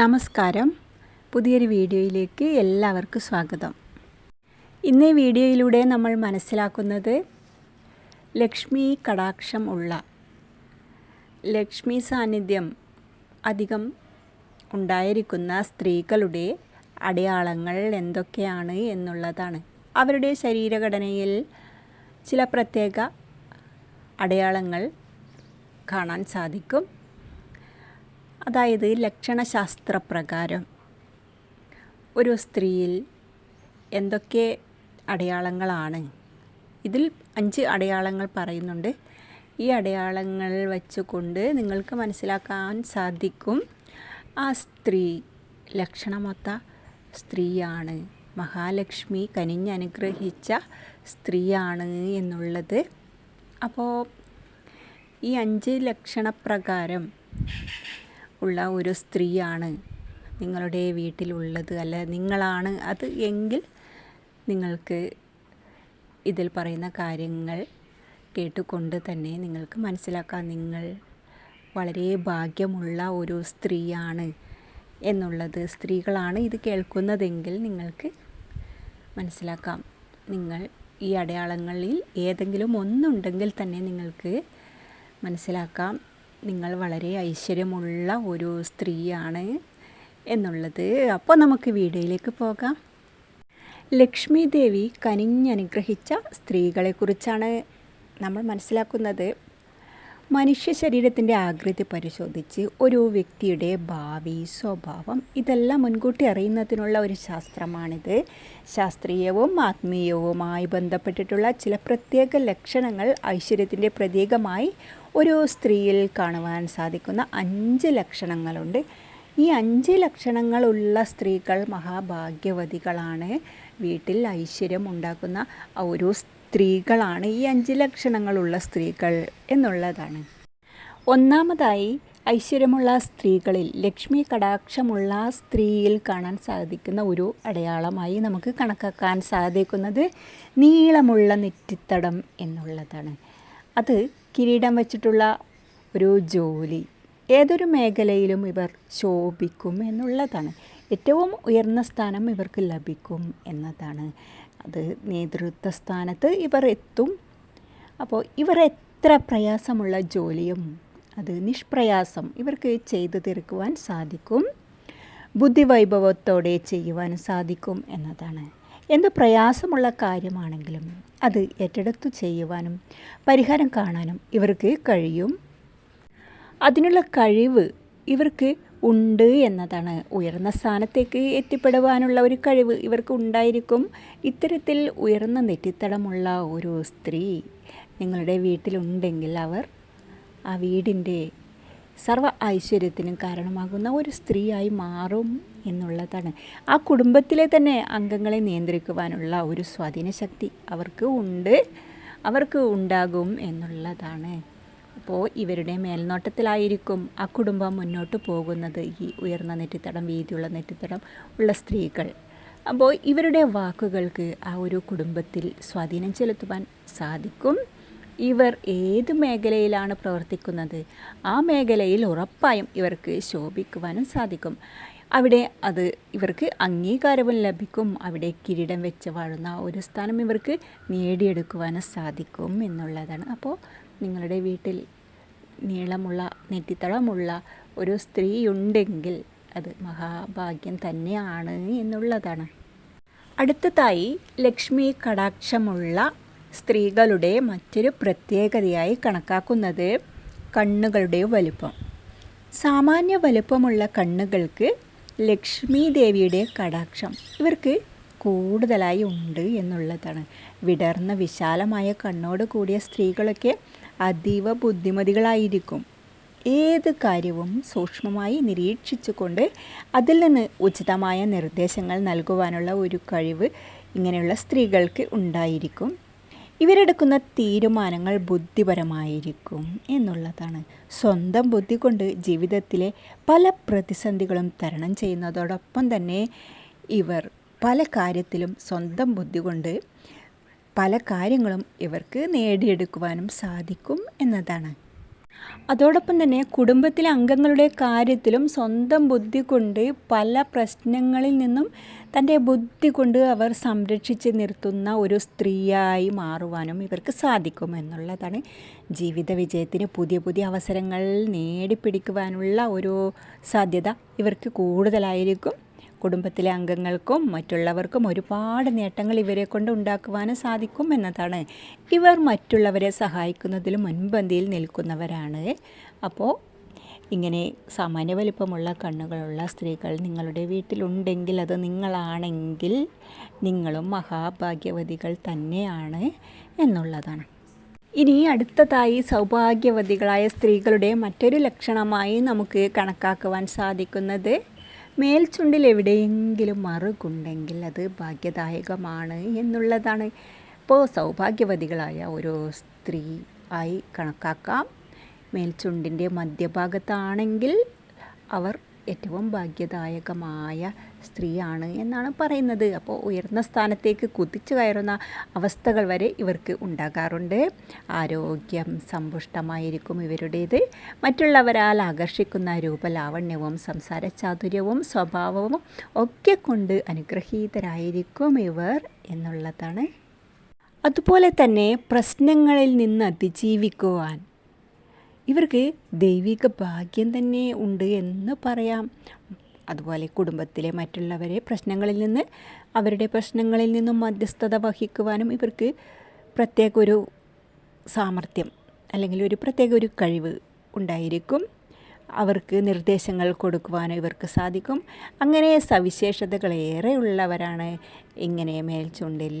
നമസ്കാരം. പുതിയൊരു വീഡിയോയിലേക്ക് എല്ലാവർക്കും സ്വാഗതം. ഇന്ന് വീഡിയോയിലൂടെ നമ്മൾ മനസ്സിലാക്കുന്നത് ലക്ഷ്മി കടാക്ഷം ഉള്ള ലക്ഷ്മി സാന്നിധ്യം അധികം ഉണ്ടായിരിക്കുന്ന സ്ത്രീകളുടെ അടയാളങ്ങൾ എന്തൊക്കെയാണ് എന്നുള്ളതാണ്. അവരുടെ ശരീരഘടനയിൽ ചില പ്രത്യേക അടയാളങ്ങൾ കാണാൻ സാധിക്കും. അതായത് ലക്ഷണശാസ്ത്രപ്രകാരം. ഒരു സ്ത്രീയിൽ എന്തൊക്കെ അടയാളങ്ങളാണ്? ഇതിൽ അഞ്ച് അടയാളങ്ങൾ പറയുന്നുണ്ട്. ഈ അടയാളങ്ങൾ വച്ചുകൊണ്ട് നിങ്ങൾക്ക് മനസ്സിലാക്കാൻ സാധിക്കും ആ സ്ത്രീ ലക്ഷണമൊത്ത സ്ത്രീയാണ്. മഹാലക്ഷ്മി കനിഞ്ഞനുഗ്രഹിച്ച സ്ത്രീയാണ് എന്നുള്ളത്. അപ്പോൾ ഈ അഞ്ച് ലക്ഷണപ്രകാരം ഉള്ള ഒരു സ്ത്രീയാണ് നിങ്ങളുടെ വീട്ടിലുള്ളത്. അല്ല? നിങ്ങളാണ്. അത് എങ്കിൽ നിങ്ങൾക്ക് ഇതിൽ പറയുന്ന കാര്യങ്ങൾ കേട്ടുകൊണ്ട് തന്നെ നിങ്ങൾക്ക് മനസ്സിലാക്കാം. നിങ്ങൾ വളരെ ഭാഗ്യമുള്ള ഒരു സ്ത്രീയാണ് എന്നുള്ളത് സ്ത്രീകളാണ് ഇത് കേൾക്കുന്നതെങ്കിൽ നിങ്ങൾക്ക് മനസ്സിലാക്കാം. നിങ്ങൾ ഈ അടയാളങ്ങളിൽ ഏതെങ്കിലും ഒന്നുണ്ടെങ്കിൽ തന്നെ നിങ്ങൾക്ക് മനസ്സിലാക്കാം. നിങ്ങൾ വളരെ ഐശ്വര്യമുള്ള ഒരു സ്ത്രീയാണ് എന്നുള്ളത്. അപ്പോൾ നമുക്ക് വീഡിയോയിലേക്ക് പോകാം. ലക്ഷ്മി ദേവി കനിഞ്ഞനുഗ്രഹിച്ച സ്ത്രീകളെക്കുറിച്ചാണ് നമ്മൾ മനസ്സിലാക്കുന്നത്. മനുഷ്യ ശരീരത്തിന്റെ ആകൃതി പരിശോധിച്ച് ഒരു വ്യക്തിയുടെ ഭാവി സ്വഭാവം ഇതെല്ലാം മുൻകൂട്ടി അറിയുന്നതിനുള്ള ഒരു ശാസ്ത്രമാണിത്. ശാസ്ത്രീയവും ആത്മീയവുമായി ബന്ധപ്പെട്ടിട്ടുള്ള ചില പ്രത്യേക ലക്ഷണങ്ങൾ ഐശ്വര്യത്തിന്റെ പ്രതീകമായി ഒരു സ്ത്രീയിൽ കാണുവാൻ സാധിക്കുന്ന അഞ്ച് ലക്ഷണങ്ങളുണ്ട്. ഈ അഞ്ച് ലക്ഷണങ്ങളുള്ള സ്ത്രീകൾ മഹാഭാഗ്യവതികളാണ്. വീട്ടിൽ ഐശ്വര്യം ഉണ്ടാക്കുന്ന ഒരു സ്ത്രീകളാണ് ഈ അഞ്ച് ലക്ഷണങ്ങളുള്ള സ്ത്രീകൾ എന്നുള്ളതാണ്. ഒന്നാമതായി ഐശ്വര്യമുള്ള സ്ത്രീകളിൽ ലക്ഷ്മി കടാക്ഷമുള്ള സ്ത്രീയിൽ കാണാൻ സാധിക്കുന്ന ഒരു അടയാളമായി നമുക്ക് കണക്കാക്കാൻ സാധിക്കുന്നത് നീളമുള്ള നെറ്റിത്തടം എന്നുള്ളതാണ്. അത് കിരീടം വച്ചിട്ടുള്ള ഒരു ജോലി. ഏതൊരു മേഖലയിലും ഇവർ ശോഭിക്കും എന്നുള്ളതാണ്. ഏറ്റവും ഉയർന്ന സ്ഥാനം ഇവർക്ക് ലഭിക്കും എന്നതാണ്. അത് നേതൃത്വ സ്ഥാനത്ത് ഇവർ എത്തും. അപ്പോൾ ഇവർ എത്ര പ്രയാസമുള്ള ജോലിയും അത് നിഷ്പ്രയാസം ഇവർക്ക് ചെയ്തു തീർക്കുവാൻ സാധിക്കും. ബുദ്ധിവൈഭവത്തോടെ ചെയ്യുവാൻ സാധിക്കും എന്നതാണ്. എന്ത് പ്രയാസമുള്ള കാര്യമാണെങ്കിലും അത് ഏറ്റെടുത്തു ചെയ്യുവാനും പരിഹാരം കാണാനും ഇവർക്ക് കഴിയും. അതിനുള്ള കഴിവ് ഇവർക്ക് ഉണ്ട് എന്നതാണ്. ഉയർന്ന സ്ഥാനത്തേക്ക് എത്തിപ്പെടുവാനുള്ള ഒരു കഴിവ് ഇവർക്ക് ഉണ്ടായിരിക്കും. ഇത്തരത്തിൽ ഉയർന്ന നെറ്റിത്തടമുള്ള ഒരു സ്ത്രീ നിങ്ങളുടെ വീട്ടിലുണ്ടെങ്കിൽ അവർ ആ വീടിന്റെ സർവ ഐശ്വര്യത്തിനും കാരണമാകുന്ന ഒരു സ്ത്രീയായി മാറും. എന്നുള്ളതാണ്. ആ കുടുംബത്തിലെ തന്നെ അംഗങ്ങളെ നിയന്ത്രിക്കുവാനുള്ള ഒരു സ്വാധീന ശക്തി അവർക്ക് ഉണ്ട് അവർക്ക് ഉണ്ടാകും എന്നുള്ളതാണ്. അപ്പോൾ ഇവരുടെ മേൽനോട്ടത്തിലായിരിക്കും ആ കുടുംബം മുന്നോട്ട് പോകുന്നത്. ഈ ഉയർന്ന നെറ്റിത്തടം വീതിയുള്ള നെറ്റിത്തടം ഉള്ള സ്ത്രീകൾ. അപ്പോൾ ഇവരുടെ വാക്കുകൾക്ക് ആ ഒരു കുടുംബത്തിൽ സ്വാധീനം ചെലുത്തുവാൻ സാധിക്കും. ഇവർ ഏത് മേഖലയിലാണ് പ്രവർത്തിക്കുന്നത്? ആ മേഖലയിൽ ഉറപ്പായും ഇവർക്ക് ശോഭിക്കുവാനും സാധിക്കും. അവിടെ അത് ഇവർക്ക് അംഗീകാരവും ലഭിക്കും. അവിടെ കിരീടം വെച്ച് വാഴുന്ന ഒരു സ്ഥാനം ഇവർക്ക് നേടിയെടുക്കുവാനും സാധിക്കും എന്നുള്ളതാണ്. അപ്പോൾ നിങ്ങളുടെ വീട്ടിൽ നീളമുള്ള നെറ്റിത്തളമുള്ള ഒരു സ്ത്രീയുണ്ടെങ്കിൽ അത് മഹാഭാഗ്യം തന്നെയാണ് എന്നുള്ളതാണ്. അടുത്തതായി ലക്ഷ്മി കടാക്ഷമുള്ള സ്ത്രീകളുടെ മറ്റൊരു പ്രത്യേകതയായി കണക്കാക്കുന്നത് കണ്ണുകളുടെ വലുപ്പം. സാമാന്യ വലുപ്പമുള്ള കണ്ണുകൾക്ക് ലക്ഷ്മി ദേവിയുടെ കടാക്ഷം. ഇവർക്ക് കൂടുതലായി ഉണ്ട് എന്നുള്ളതാണ്. വിടർന്ന വിശാലമായ കണ്ണോട് കൂടിയ സ്ത്രീകളൊക്കെ അതീവ ബുദ്ധിമതികളായിരിക്കും. ഏത് കാര്യവും സൂക്ഷ്മമായി നിരീക്ഷിച്ചുകൊണ്ട് അതിൽ നിന്ന് ഉചിതമായ നിർദ്ദേശങ്ങൾ നൽകുവാനുള്ള ഒരു കഴിവ് ഇങ്ങനെയുള്ള സ്ത്രീകൾക്ക് ഉണ്ടായിരിക്കും. ഇവരെടുക്കുന്ന തീരുമാനങ്ങൾ ബുദ്ധിപരമായിരിക്കും എന്നുള്ളതാണ്. സ്വന്തം ബുദ്ധി കൊണ്ട് ജീവിതത്തിലെ പല പ്രതിസന്ധികളും തരണം ചെയ്യുന്നതോടൊപ്പം തന്നെ ഇവർ പല കാര്യത്തിലും സ്വന്തം ബുദ്ധി കൊണ്ട് പല കാര്യങ്ങളും ഇവർക്ക് നേടിയെടുക്കുവാനും സാധിക്കും എന്നതാണ്. അതോടൊപ്പം തന്നെ കുടുംബത്തിലെ അംഗങ്ങളുടെ കാര്യത്തിലും സ്വന്തം ബുദ്ധി കൊണ്ട് പല പ്രശ്നങ്ങളിൽ നിന്നും തന്റെ ബുദ്ധി കൊണ്ട് അവർ സംരക്ഷിച്ച് നിർത്തുന്ന ഒരു സ്ത്രീയായി മാറുവാനും ഇവർക്ക് സാധിക്കും എന്നുള്ളതാണ് ജീവിത വിജയത്തിന് പുതിയ പുതിയ അവസരങ്ങൾ നേടിപ്പിടിക്കുവാനുള്ള ഒരു സാധ്യത ഇവർക്ക് കൂടുതലായിരിക്കും. കുടുംബത്തിലെ അംഗങ്ങൾക്കും മറ്റുള്ളവർക്കും ഒരുപാട് നേട്ടങ്ങൾ ഇവരെ കൊണ്ട് ഉണ്ടാക്കുവാനും സാധിക്കും എന്നതാണ്. ഇവർ മറ്റുള്ളവരെ സഹായിക്കുന്നതിലും മുൻപന്തിയിൽ നിൽക്കുന്നവരാണ്. അപ്പോൾ ഇങ്ങനെ സാമാന്യ വലിപ്പമുള്ള കണ്ണുകളുള്ള സ്ത്രീകൾ നിങ്ങളുടെ വീട്ടിലുണ്ടെങ്കിൽ അത് നിങ്ങളാണെങ്കിൽ നിങ്ങളും മഹാഭാഗ്യവതികൾ തന്നെയാണ് എന്നുള്ളതാണ്. ഇനി അടുത്തതായി സൗഭാഗ്യവതികളായ സ്ത്രീകളുടെ മറ്റൊരു ലക്ഷണമായി നമുക്ക് കണക്കാക്കുവാൻ സാധിക്കുന്നത് മേൽചുണ്ടിൽ എവിടെയെങ്കിലും മറുകുണ്ടെങ്കിൽ അത് ഭാഗ്യദായകമാണ് എന്നുള്ളതാണ്. ഇപ്പോൾ സൗഭാഗ്യവതികളായ ഒരു സ്ത്രീ ആയി കണക്കാക്കാം. മേൽച്ചുണ്ടിന്റെ മധ്യഭാഗത്താണെങ്കിൽ അവർ ഏറ്റവും ഭാഗ്യദായകമായ സ്ത്രീയാണ് എന്നാണ് പറയുന്നത്. അപ്പോൾ ഉയർന്ന സ്ഥാനത്തേക്ക് കുതിച്ചു കയറുന്ന അവസ്ഥകൾ വരെ ഇവർക്ക് ഉണ്ടാകാറുണ്ട്. ആരോഗ്യം സമ്പുഷ്ടമായിരിക്കും ഇവരുടേത്. മറ്റുള്ളവരാൽ ആകർഷിക്കുന്ന രൂപലാവണ്യവും സംസാര ചാതുര്യവും സ്വഭാവവും ഒക്കെ കൊണ്ട് അനുഗ്രഹീതരായിരിക്കും ഇവർ എന്നുള്ളതാണ്. അതുപോലെ തന്നെ പ്രശ്നങ്ങളിൽ നിന്ന് അതിജീവിക്കുവാൻ ഇവർക്ക് ദൈവിക ഭാഗ്യം തന്നെ ഉണ്ട് എന്ന് പറയാം. അതുപോലെ കുടുംബത്തിലെ മറ്റുള്ളവരെ പ്രശ്നങ്ങളിൽ നിന്ന് അവരുടെ പ്രശ്നങ്ങളിൽ നിന്നും മധ്യസ്ഥത വഹിക്കുവാനും ഇവർക്ക് പ്രത്യേക ഒരു സാമർഥ്യം അല്ലെങ്കിൽ ഒരു പ്രത്യേക ഒരു കഴിവ് ഉണ്ടായിരിക്കും. അവർക്ക് നിർദ്ദേശങ്ങൾ കൊടുക്കുവാനും ഇവർക്ക് സാധിക്കും. അങ്ങനെ സവിശേഷതകളേറെ ഉള്ളവരാണ് ഇങ്ങനെ മേൽച്ചുണ്ടിൽ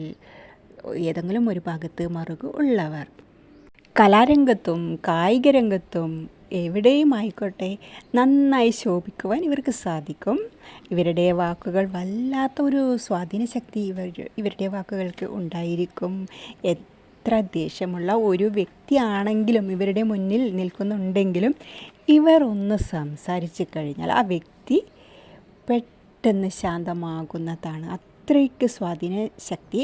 ഏതെങ്കിലും ഒരു ഭാഗത്ത് മറുക ഉള്ളവർ. കലാരംഗത്തും കായിക രംഗത്തും എവിടെയും ആയിക്കോട്ടെ നന്നായി ശോഭിക്കുവാൻ ഇവർക്ക് സാധിക്കും. ഇവരുടെ വാക്കുകൾ വല്ലാത്ത ഒരു സ്വാധീന ശക്തി ഇവർ ഇവരുടെ വാക്കുകൾക്ക് ഉണ്ടായിരിക്കും. എത്ര ദേഷ്യമുള്ള ഒരു വ്യക്തിയാണെങ്കിലും ഇവരുടെ മുന്നിൽ നിൽക്കുന്നുണ്ടെങ്കിലും ഇവർ ഒന്ന് സംസാരിച്ചു കഴിഞ്ഞാൽ ആ വ്യക്തി പെട്ടെന്ന് ശാന്തമാകുന്നതാണ്. അത്രയ്ക്ക് സ്വാധീന ശക്തി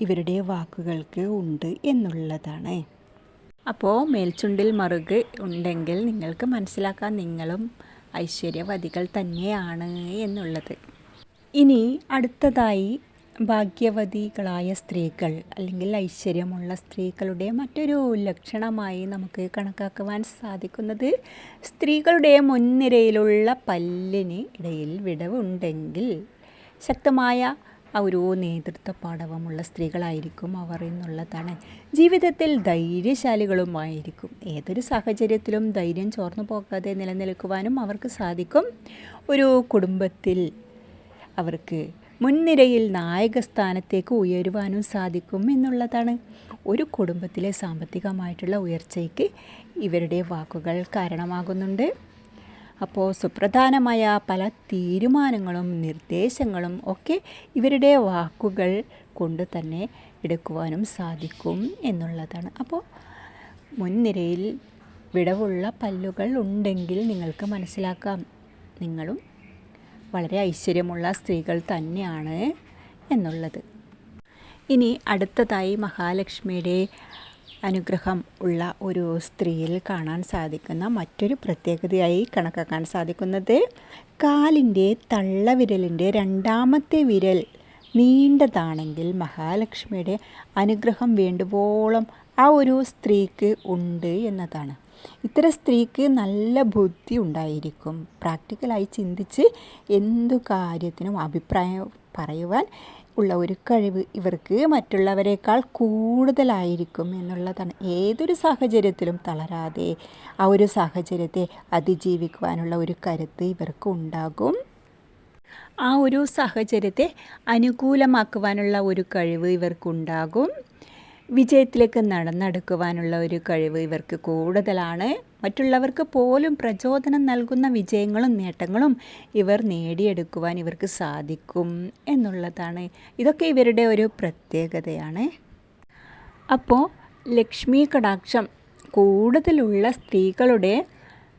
ഇവരുടെ വാക്കുകൾക്ക് ഉണ്ട് എന്നുള്ളതാണ്. അപ്പോൾ മേൽച്ചുണ്ടിൽ മറുക് ഉണ്ടെങ്കിൽ നിങ്ങൾക്ക് മനസ്സിലാക്കാം നിങ്ങളും ഐശ്വര്യവതികൾ തന്നെയാണ് എന്നുള്ളത്. ഇനി അടുത്തതായി ഭാഗ്യവതികളായ സ്ത്രീകൾ അല്ലെങ്കിൽ ഐശ്വര്യമുള്ള സ്ത്രീകളുടെ മറ്റൊരു ലക്ഷണമായി നമുക്ക് കണക്കാക്കുവാൻ സാധിക്കുന്നത് സ്ത്രീകളുടെ മുൻനിരയിലുള്ള പല്ലിന് ഇടയിൽ വിടവുണ്ടെങ്കിൽ ശക്തമായ ഒരു നേതൃത്വ പാഠവമുള്ള സ്ത്രീകളായിരിക്കും അവർ എന്നുള്ളതാണ്. ജീവിതത്തിൽ ധൈര്യശാലികളുമായിരിക്കും. ഏതൊരു സാഹചര്യത്തിലും ധൈര്യം ചോർന്നു പോകാതെ നിലനിൽക്കുവാനും അവർക്ക് സാധിക്കും. ഒരു കുടുംബത്തിൽ അവർക്ക് മുൻനിരയിൽ നായക സ്ഥാനത്തേക്ക് ഉയരുവാനും സാധിക്കും എന്നുള്ളതാണ്. ഒരു കുടുംബത്തിലെ സാമ്പത്തികമായിട്ടുള്ള ഉയർച്ചയ്ക്ക് ഇവരുടെ വാക്കുകൾ കാരണമാകുന്നുണ്ട്. അപ്പോൾ സുപ്രധാനമായ പല തീരുമാനങ്ങളും നിർദ്ദേശങ്ങളും ഒക്കെ ഇവരുടെ വാക്കുകൾ കൊണ്ട് തന്നെ എടുക്കുവാനും സാധിക്കും എന്നുള്ളതാണ്. അപ്പോൾ മുൻനിരയിൽ വിടവുള്ള പല്ലുകൾ ഉണ്ടെങ്കിൽ നിങ്ങൾക്ക് മനസ്സിലാക്കാം. നിങ്ങളും വളരെ ഐശ്വര്യമുള്ള സ്ത്രീകൾ തന്നെയാണ് എന്നുള്ളത്. ഇനി അടുത്തതായി മഹാലക്ഷ്മിയുടെ അനുഗ്രഹം ഉള്ള ഒരു സ്ത്രീയിൽ കാണാൻ സാധിക്കുന്ന മറ്റൊരു പ്രത്യേകതയായി കണക്കാക്കാൻ സാധിക്കുന്നത് കാലിന്റെ തള്ളവിരലിന്റെ രണ്ടാമത്തെ വിരൽ നീണ്ടതാണെങ്കിൽ മഹാലക്ഷ്മിയുടെ അനുഗ്രഹം വേണ്ടുവോളം ആ ഒരു സ്ത്രീക്ക് ഉണ്ട് എന്നതാണ്. ഇത്തരം സ്ത്രീക്ക് നല്ല ബുദ്ധി ഉണ്ടായിരിക്കും. പ്രാക്ടിക്കലായി ചിന്തിച്ച് എന്തു കാര്യത്തിനും അഭിപ്രായം പറയുവാൻ ഉള്ള ഒരു കഴിവ് ഇവർക്ക് മറ്റുള്ളവരെക്കാൾ കൂടുതലായിരിക്കും എന്നുള്ളതാണ്. ഏതൊരു സാഹചര്യത്തിലും തളരാതെ ആ ഒരു സാഹചര്യത്തെ അതിജീവിക്കുവാനുള്ള ഒരു കരുത്ത് ഇവർക്ക് ഉണ്ടാകും. ആ ഒരു സാഹചര്യത്തെ അനുകൂലമാക്കുവാനുള്ള ഒരു കഴിവ് ഇവർക്കുണ്ടാകും. വിജയത്തിലേക്ക് നടന്നെടുക്കുവാനുള്ള ഒരു കഴിവ് ഇവർക്ക് കൂടുതലാണ്. മറ്റുള്ളവർക്ക് പോലും പ്രചോദനം നൽകുന്ന വിജയങ്ങളും നേട്ടങ്ങളും ഇവർ നേടിയെടുക്കുവാൻ ഇവർക്ക് സാധിക്കും എന്നുള്ളതാണ്. ഇതൊക്കെ ഇവരുടെ ഒരു പ്രത്യേകതയാണ്. അപ്പോൾ ലക്ഷ്മി കടാക്ഷം കൂടുതലുള്ള സ്ത്രീകളുടെ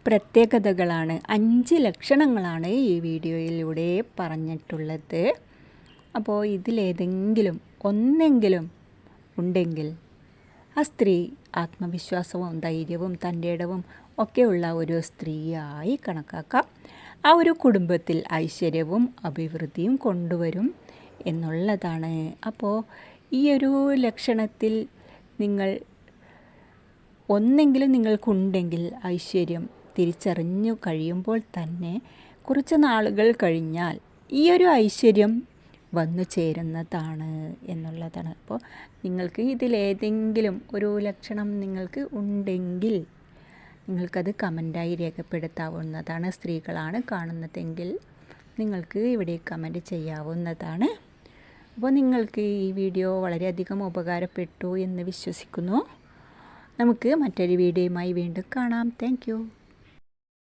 പ്രത്യേകതകളാണ്. അഞ്ച് ലക്ഷണങ്ങളാണ് ഈ വീഡിയോയിലൂടെ പറഞ്ഞിട്ടുള്ളത്. അപ്പോൾ ഇതിലേതെങ്കിലും ഒന്നെങ്കിലും ഉണ്ടെങ്കിൽ ആ സ്ത്രീ ആത്മവിശ്വാസവും ധൈര്യവും തന്റെ ഇടവും ഒക്കെയുള്ള ഒരു സ്ത്രീയായി കണക്കാക്കാം. ആ ഒരു കുടുംബത്തിൽ ഐശ്വര്യവും അഭിവൃദ്ധിയും കൊണ്ടുവരും എന്നുള്ളതാണ്. അപ്പോൾ ഈ ഒരു ലക്ഷണത്തിൽ നിങ്ങൾ ഒന്നെങ്കിലും നിങ്ങൾക്കുണ്ടെങ്കിൽ ഐശ്വര്യം തിരിച്ചറിഞ്ഞു കഴിയുമ്പോൾ തന്നെ കുറച്ച് നാളുകൾ കഴിഞ്ഞാൽ ഈ ഒരു ഐശ്വര്യം വന്നു ചേരുന്നതാണ് എന്നുള്ളതാണ്. അപ്പോൾ നിങ്ങൾക്ക് ഇതിലേതെങ്കിലും ഒരു ലക്ഷണം നിങ്ങൾക്ക് ഉണ്ടെങ്കിൽ നിങ്ങൾക്കത് കമന്റായി രേഖപ്പെടുത്താവുന്നതാണ്. സ്ത്രീകളാണ് കാണുന്നതെങ്കിൽ നിങ്ങൾക്ക് ഇവിടെ കമന്റ് ചെയ്യാവുന്നതാണ്. അപ്പോൾ നിങ്ങൾക്ക് ഈ വീഡിയോ വളരെയധികം ഉപകാരപ്പെട്ടു എന്ന് വിശ്വസിക്കുന്നു. നമുക്ക് മറ്റൊരു വീഡിയോയുമായി വീണ്ടും കാണാം. താങ്ക്